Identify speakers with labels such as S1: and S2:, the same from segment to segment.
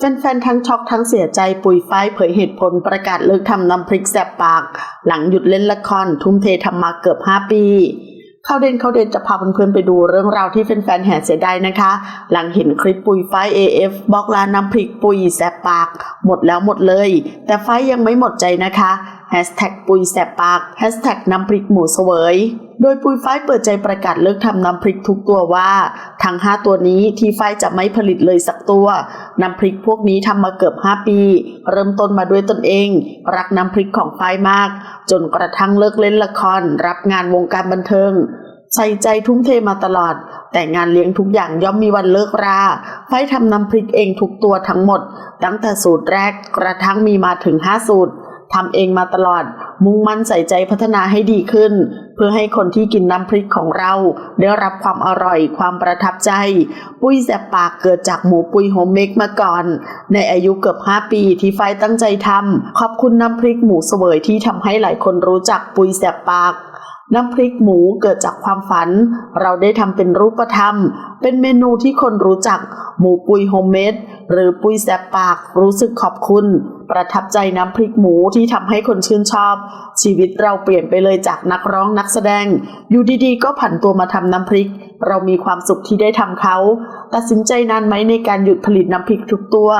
S1: แฟนๆ ทั้งช็อกทั้งเสียใจปุยฝ้ายเผยเหตุผลประกาศเลิกทำน้ำพริกแสบปาก หลังหยุดเล่นละคร ทุ่มเททำมาเกือบ 5 ปีเข้าเด่นเข้าเด่นจะพาเพื่อนๆไปดูเรื่องราวที่แฟนๆแห่เสียดายนะคะ หลังเห็นคลิปปุยฝ้าย AF บอกลาน้ำพริกปุยแสบปาก หมดแล้วหมดเลย แต่ฝ้ายยังไม่หมดใจนะคะ แฮชแท็กปุยแสบปากแฮชแท็กน้ำพริกหมูเสวย โดยปุยฝ้ายเปิดใจประกาศเลิกทำน้ำพริกทุกตัวว่าทั้ง 5 ตัวนี้ที่ฝ้ายจะไม่ผลิตเลยสักตัว น้ำพริกพวกนี้ทำมาเกือบ 5 ปี เริ่มต้นมาด้วยตนเอง รักน้ำพริกของฝ้ายมาก จนกระทั่งเลิกเล่นละคร รับงานวงการบันเทิงใส่ใจทุ่มเทมาตลอด แต่งานเลี้ยงทุกอย่างย่อมมีวันเลิกราฝ้ายทำน้ำพริกเองทุกตัวทั้งหมด ตั้งแต่สูตรแรกกระทั่งมีมาถึง 5 สูตร ทำเองมาตลอด มุ่งมั่นใส่ใจพัฒนาให้ดีขึ้น เพื่อให้คนที่กินน้ำพริกของเรา ได้รับความอร่อยความประทับใจ ปุ้ยแสบปากเกิดจากหมูปุยโฮมเมกมาก่อน ในอายุเกือบ 5 ปีที่ไฟตั้งใจทำขอบคุณน้ำพริกหมูเสวยที่ทำให้หลายคนรู้จักปุยแสบปากน้ำพริกหมูเกิดจากความฝัน เราได้ทำเป็นรูปธรรม เป็นเมนูที่คนรู้จัก หมูปุยโฮมเมดหรือปุยแสบปากรู้สึกขอบคุณ ประทับใจน้ำพริกหมูที่ทำให้คนชื่นชอบ ชีวิตเราเปลี่ยนไปเลยจากนักร้องนักแสดง อยู่ดีๆ ก็ผันตัวมาทำน้ำพริก เรามีความสุขที่ได้ทำเขาตัดสินใจนานไหมในการหยุดผลิตน้ำพริกทุกตัว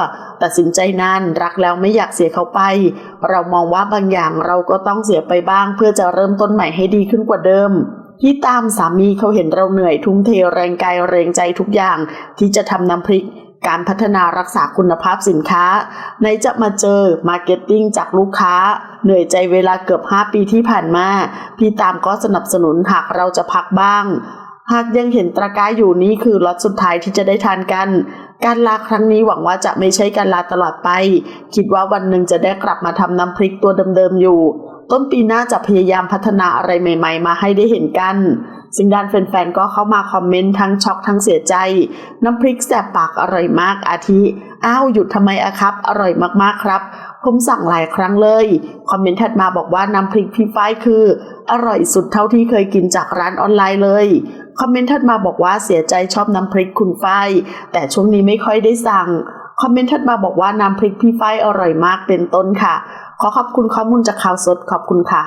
S1: ตัดสินใจนานรักแล้วไม่อยากเสียเขาไป เรามองว่าบางอย่างเราก็ต้องเสียไปบ้าง เพื่อจะเริ่มต้นใหม่ให้ดีขึ้นกว่าเดิมที่ตามสามีเขาเห็นเราเหนื่อยทุ่มเทแรงกายแรงใจทุกอย่างที่จะทำน้ำพริก การพัฒนารักษาคุณภาพสินค้าไหนจะมาเจอมาร์เก็ตติ้งจากลูกค้า เหนื่อยใจเวลาเกือบ 5 ปีที่ผ่านมา พี่ตามก็สนับสนุนหากเราจะพักบ้าง หากยังเห็นตะกร้าอยู่นี้คือล็อตสุดท้ายที่จะได้ทานกัน การลาครั้งนี้หวังว่าจะไม่ใช่การลาตลอดไป คิดว่าวันหนึ่งจะได้กลับมาทำน้ำพริกตัวเดิมๆอยู่ ต้นปีหน้าจะพยายามพัฒนาอะไรใหม่ ๆ มาให้ได้เห็นกัน ซึ่งด้านแฟนๆ ก็เข้ามาคอมเมนต์ทั้งช็อกทั้งเสียใจ น้ำพริกแสบปากอร่อยมากอาทิอ้าวหยุดทำไมอะครับ อร่อยมากๆครับ ผมสั่งหลายครั้งเลย คอมเมนต์ถัดมาบอกว่าน้ำพริกพี่ฝ้ายคือ อร่อยสุดเท่าที่เคยกินจากร้านออนไลน์เลย คอมเมนต์ถัดมาบอกว่าเสียใจชอบน้ำพริกคุณฝ้ายแต่ช่วงนี้ไม่ค่อยได้สั่ง คอมเมนต์ถัดมาบอกว่าน้ำพริกพี่ฝ้ายอร่อยมากเป็นต้นค่ะ ขอขอบคุณข้อมูลจากข่าวสดขอบคุณค่ะ